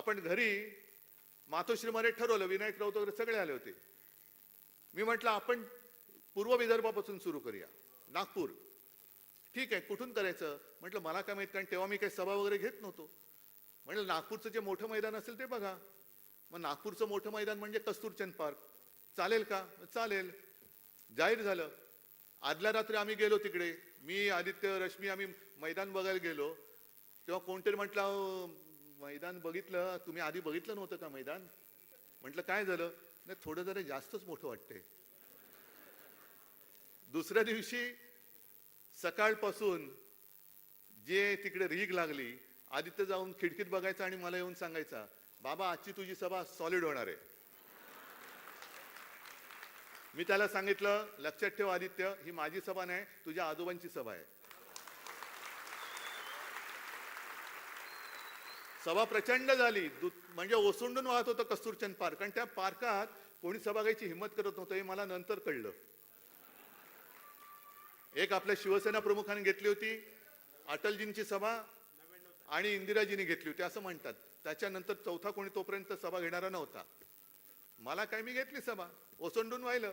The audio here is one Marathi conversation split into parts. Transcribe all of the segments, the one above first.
आपण घरी मातोश्रीमध्ये ठरवलं विनायक राऊत वगैरे सगळे आले होते. मी म्हटलं आपण पूर्व विदर्भापासून सुरू करूया. नागपूर. ठीक आहे कुठून करायचं? म्हटलं मला काय माहीत कारण तेव्हा मी काही सभा वगैरे घेत नव्हतो. म्हटलं नागपूरचं जे मोठं मैदान असेल ते बघा. मग नागपूरचं मोठं मैदान म्हणजे कस्तुरचंद पार्क. चालेल का? चालेल. जाहीर झालं. आदल्या रात्री आम्ही गेलो तिकडे. मी आदित्य रश्मी आम्ही मैदान बघायला गेलो. तेव्हा कोणतरी म्हटलं मैदान बघितलं तुम्ही आधी बघितलं नव्हतं का मैदान? म्हटलं काय झालं? नाही थोडं जरा जास्तच मोठं वाटते दुसऱ्या दिवशी सकाळपासून जे तिकडे रीग लागली आदित्य जाऊन खिडकीत बघायचा आणि मला येऊन सांगायचा बाबा आजची तुझी सभा सॉलिड होणार आहे. मी त्याला सांगितलं लक्षात ठेव आदित्य ही माझी सभा नाही तुझ्या आजोबांची सभा आहे. सभा प्रचंड झाली. म्हणजे ओसंडून वाहत होतं कस्तुरचंद पार्क. आणि त्या पार्कात कोणी सभा घ्यायची हिंमत करत नव्हतं हे मला नंतर कळलं. एक आपल्या शिवसेना प्रमुखाने घेतली होती अटलजींची सभा आणि इंदिराजींनी घेतली होती असं म्हणतात. त्याच्यानंतर चौथा कोणी तोपर्यंत सभा घेणारा नव्हता. मला काय मी घेतली सभा? ओसंडून वाहिलं.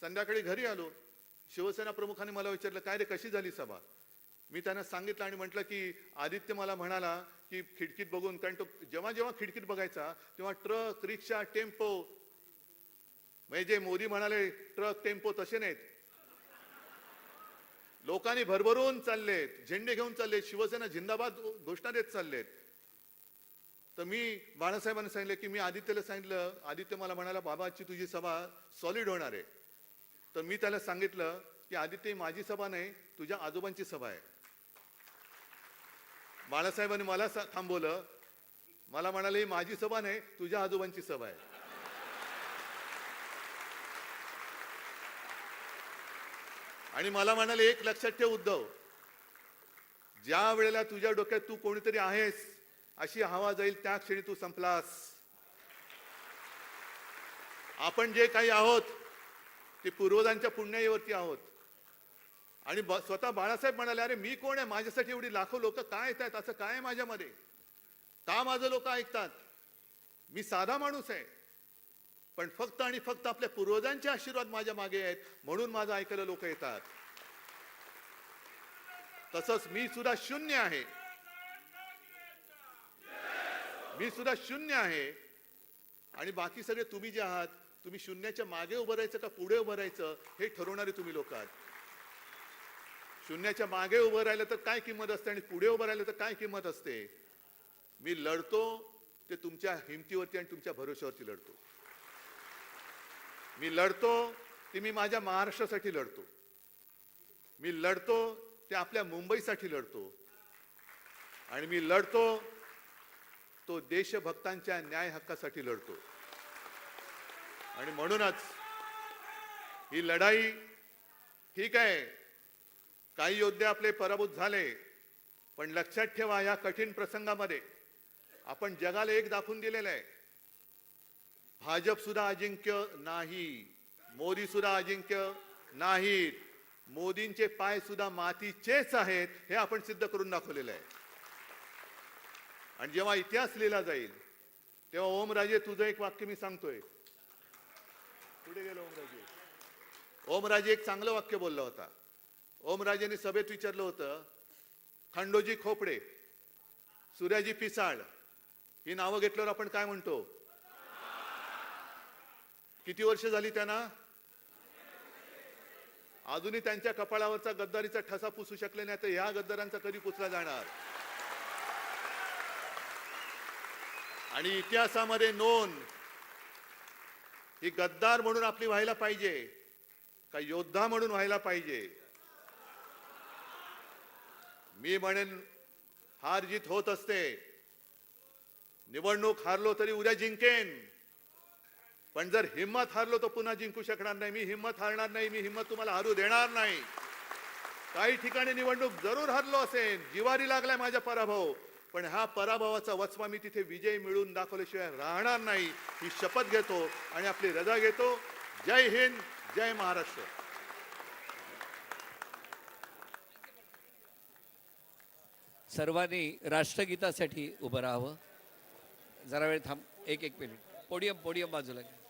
संध्याकाळी घरी आलो. शिवसेना प्रमुखाने मला विचारलं काय रे कशी झाली सभा? मी त्यांना सांगितलं आणि म्हटलं की आदित्य मला म्हणाला की खिडकीत बघून कारण तो जेव्हा जेव्हा खिडकीत बघायचा तेव्हा ट्रक रिक्षा टेम्पो म्हणजे जे मोदी म्हणाले ट्रक टेम्पो तसे नाहीत. लोकांनी भरभरून चाललेत झेंडे घेऊन चाललेत शिवसेना जिंदाबाद घोषणा देत चाललेत. तर मी बाळासाहेबांना सांगितलं की मी आदित्यला सांगितलं आदित्य मला म्हणाला बाबाची तुझी सभा सॉलिड होणार आहे. तर मी त्याला सांगितलं की आदित्य माझी सभा नाही तुझ्या आजोबांची सभा आहे. बाळासाहेबांनी मला थांबवलं. मला म्हणाले माझी सभा नाही तुझ्या आजोबांची सभा आहे. आणि मला म्हणाले एक लक्षात ठेव उद्धव. ज्या वेळेला तुझ्या डोक्यात तू कोणीतरी आहेस अशी हवा जाईल त्या क्षणी तू संपलास. आपण जे काही आहोत ते पूर्वजांच्या पुण्याईवरती आहोत. आणि स्वतः बाळासाहेब म्हणाले अरे मी कोण आहे? माझ्यासाठी एवढी लाखो लोक काय येत आहेत? असं काय आहे माझ्यामध्ये? का माझं लोक ऐकतात? मी साधा माणूस आहे. पण फक्त आणि फक्त आपल्या पूर्वजांचे आशीर्वाद माझ्या मागे आहेत म्हणून माझं ऐकायला लोक येतात. तसंच मी सुद्धा शून्य आहे. मी सुद्धा शून्य आहे. आणि बाकी सगळे तुम्ही जे आहात तुम्ही शून्याच्या मागे उभं राहायचं का पुढे उभं राहायचं हे ठरवणारे तुम्ही लोक आहात. शून्याच्या मागे उभं राहिलं तर काय किंमत असते आणि पुढे उभं राहिलं तर काय किंमत असते? मी लढतो ते तुमच्या हिमतीवरती आणि तुमच्या भरोश्यावरती लढतो. मी लढतो ते मी माझ्या महाराष्ट्रासाठी लढतो. मी लढतो ते आपल्या मुंबईसाठी लढतो. आणि मी लढतो तो देशभक्तांच्या न्याय हक्कासाठी लढतो. आणि म्हणूनच ही लढाई ठीक आहे काही योद्धे आपले पराभूत झाले पण लक्षात ठेवा या कठीण प्रसंगामध्ये आपण जगाला एक दाखवून दिलेलं आहे. भाजप सुद्धा अजिंक्य नाही मोदी सुद्धा अजिंक्य नाहीत मोदींचे पाय सुद्धा मातीचेच आहेत हे आपण सिद्ध करून दाखवलेलं आहे. आणि जेव्हा इतिहास लिहिला जाईल तेव्हा ओमराजे तुझं एक वाक्य मी सांगतोय. पुढे गेलो ओमराजे? ओमराजे एक चांगलं वाक्य बोलला होता. ओमराजेंनी सभेत विचारलं होतं खंडोजी खोपडे सूर्याजी पिसाळ ही नावं घेतल्यावर आपण काय म्हणतो? किती वर्ष झाली त्यांना? अजूनही त्यांच्या कपाळावरचा गद्दारीचा ठसा पुसू शकले नाही तर ह्या गद्दारांचा कधी पुसला जाणार? आणि इतिहासामध्ये नोंद ही गद्दार म्हणून आपली व्हायला पाहिजे का योद्धा म्हणून व्हायला पाहिजे? मी म्हणेन हार जीत होत असते. निवडणूक हारलो तरी उद्या जिंकेन. पण जर हिंमत हारलो तर पुन्हा जिंकू शकणार नाही. मी हिंमत हारणार नाही मी हिंमत तुम्हाला हारू देणार नाही. काही ठिकाणी निवडणूक जरूर हरलो असेल जिवारी लागलाय माझा पराभव. पण हा पराभवाचा वचवा मी तिथे विजय मिळून दाखवल्याशिवाय राहणार नाही. ही शपथ घेतो आणि आपली रजा घेतो. जय हिंद जय महाराष्ट्र. सर्वांनी राष्ट्रगीतासाठी उभं राहावं. जरा वेळ थांब. एक एक मिनिट. पोडियम पोडियम बाजूला घ्या.